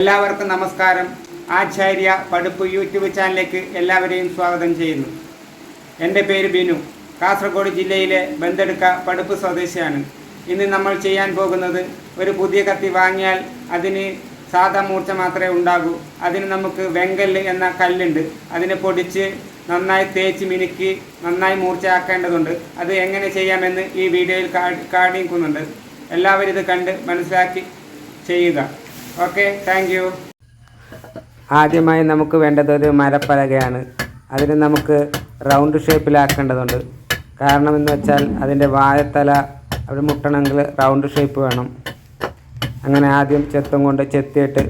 എല്ലാവർക്കും നമസ്കാരം. ആചാര്യ പഠിപ്പ് യൂട്യൂബ് ചാനലിലേക്ക് എല്ലാവരെയും സ്വാഗതം ചെയ്യുന്നു. എന്റെ പേര് ബിനു. കാസർഗോഡ് ജില്ലയിലെ ബന്തെടുക്ക പഠിപ്പ് സ്വദേശിയാണ്. ഇന്ന് നമ്മൾ ചെയ്യാൻ പോകുന്നത് ഒരു പുതിയ കത്തി വാങ്ങിയാൽ അതിന് സാധാ മൂർച്ച മാത്രമേ ഉണ്ടാകൂ. അതിന് നമുക്ക് വെങ്കല്ല് എന്ന കല്ലുണ്ട്. അതിനെ പൊടിച്ച് നന്നായി തേച്ച് മിനുക്കി നന്നായി മൂർച്ചയാക്കേണ്ടതുണ്ട്. അത് എങ്ങനെ ചെയ്യാമെന്ന് ഈ വീഡിയോയിൽ കാണിക്കുന്നുണ്ട്. എല്ലാവരും ഇത് കണ്ട് മനസ്സിലാക്കി ചെയ്യുക. ഓക്കെ താങ്ക് യു ആദ്യമായി നമുക്ക് വേണ്ടത് ഒരു മരപ്പലകയാണ്. അതിന് നമുക്ക് റൗണ്ട് ഷേപ്പിലാക്കേണ്ടതുണ്ട് കാരണം എന്ന് വെച്ചാൽ അതിന്റെ വാഴത്തല അവിടെ മുട്ടണമെങ്കിൽ റൗണ്ട് ഷേപ്പ് വേണം. അങ്ങനെ ആദ്യം ചെത്തും കൊണ്ട് ചെത്തിയിട്ട്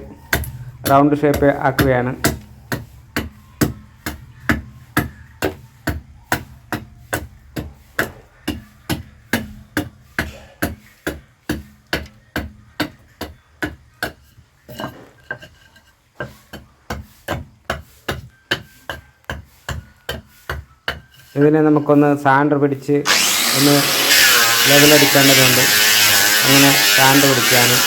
റൗണ്ട് ഷേപ്പ് ആക്കുകയാണ്. ഇതിനെ നമുക്കൊന്ന് സാൻഡർ പിടിച്ച് ഒന്ന് ലെവലടിക്കേണ്ടതുണ്ട് അങ്ങനെ സാൻഡർ പിടിക്കാനും.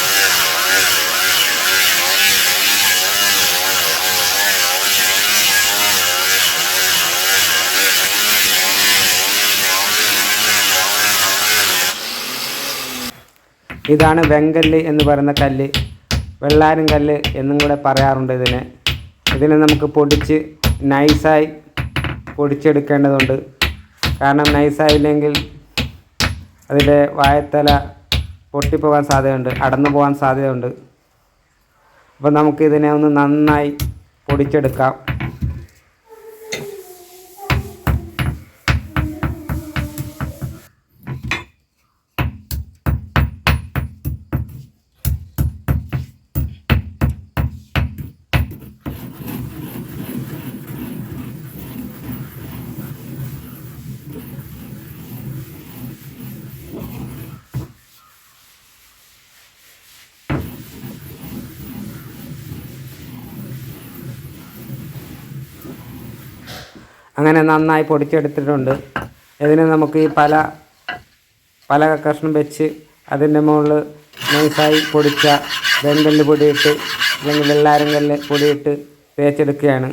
ഇതാണ് വെങ്കല്ല് എന്ന് പറയുന്ന കല്ല്. വെള്ളാരം കല്ല് എന്നും കൂടെ പറയാറുണ്ട് ഇതിനെ. ഇതിനെ നമുക്ക് പൊടിച്ച് നൈസായി പൊടിച്ചെടുക്കേണ്ടതുണ്ട്. കാരണം നൈസായില്ലെങ്കിൽ അതിന്റെ വായത്തല പൊട്ടിപ്പോകാൻ സാധ്യതയുണ്ട് അടന്നു പോകാൻ സാധ്യതയുണ്ട്. അപ്പോൾ നമുക്കിതിനെ ഒന്ന് നന്നായി പൊടിച്ചെടുക്കാം. അങ്ങനെ നന്നായി പൊടിച്ചെടുത്തിട്ടുണ്ട്. ഇതിന് നമുക്ക് ഈ പല പല കഷ്ണം വെച്ച് അതിന്റെ മുകളിൽ നൈസായി പൊടിച്ച വെങ്കല്ല് പൊടിയിട്ട് അല്ലെങ്കിൽ വെള്ളാരം കല്ല് പൊടിയിട്ട് തേച്ചെടുക്കുകയാണ്.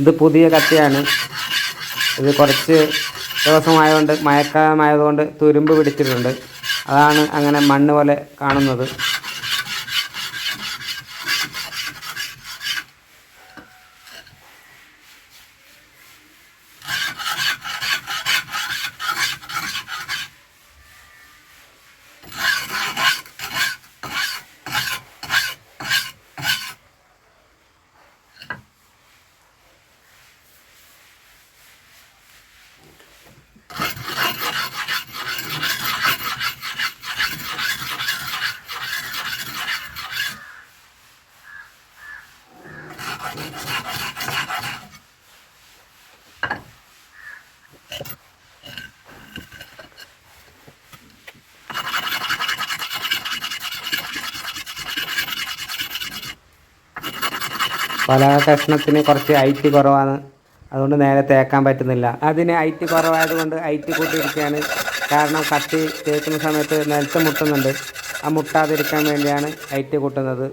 ഇത് പുതിയ കത്തിയാണ്. ഇത് കുറച്ച് ദിവസമായതുകൊണ്ട് മഴക്കാലമായതുകൊണ്ട് തുരുമ്പ് പിടിച്ചിട്ടുണ്ട്. അതാണ് അങ്ങനെ മണ്ണ് പോലെ കാണുന്നത്. പല കഷ്ണത്തിന് കുറച്ച് ഐറ്റ് കുറവാണ്. അതുകൊണ്ട് നേരെ തേക്കാൻ പറ്റുന്നില്ല. അതിന് ഐറ്റ് കുറവായതുകൊണ്ട് ഐറ്റ് കൂട്ടിയിരിക്കുകയാണ്. കാരണം കത്തി തേക്കുന്ന സമയത്ത് നിലത്ത് മുട്ടുന്നുണ്ട്. ആ മുട്ടാതിരിക്കാൻ വേണ്ടിയാണ് ഐറ്റ് കൂട്ടുന്നത്.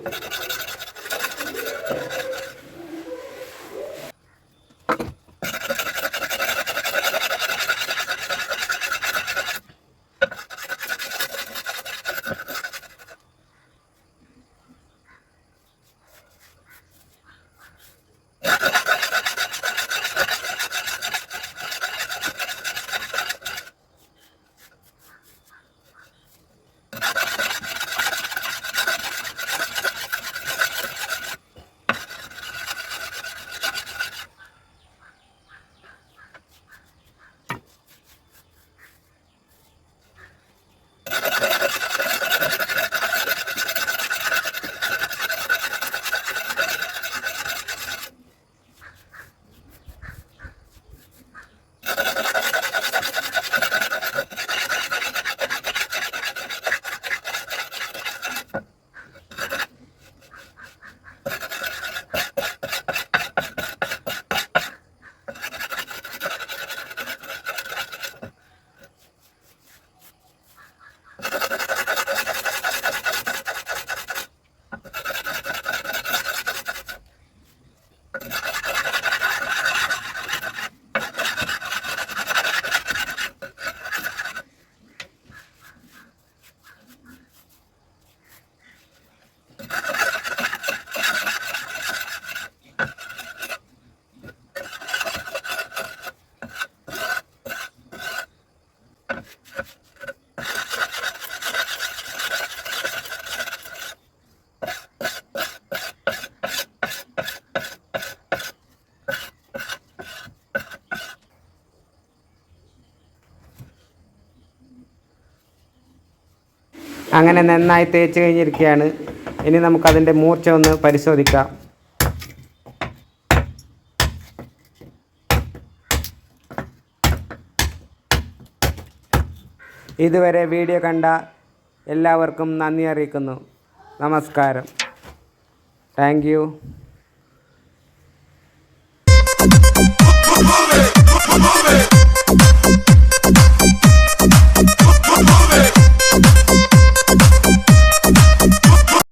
അങ്ങനെ നന്നായി തേച്ച് കഴിഞ്ഞിരിക്കുകയാണ്. ഇനി നമുക്കതിന്റെ മൂർച്ച ഒന്ന് പരിശോധിക്കാം. ഇതുവരെ വീഡിയോ കണ്ട എല്ലാവർക്കും നന്ദി അറിയിക്കുന്നു. നമസ്കാരം. താങ്ക്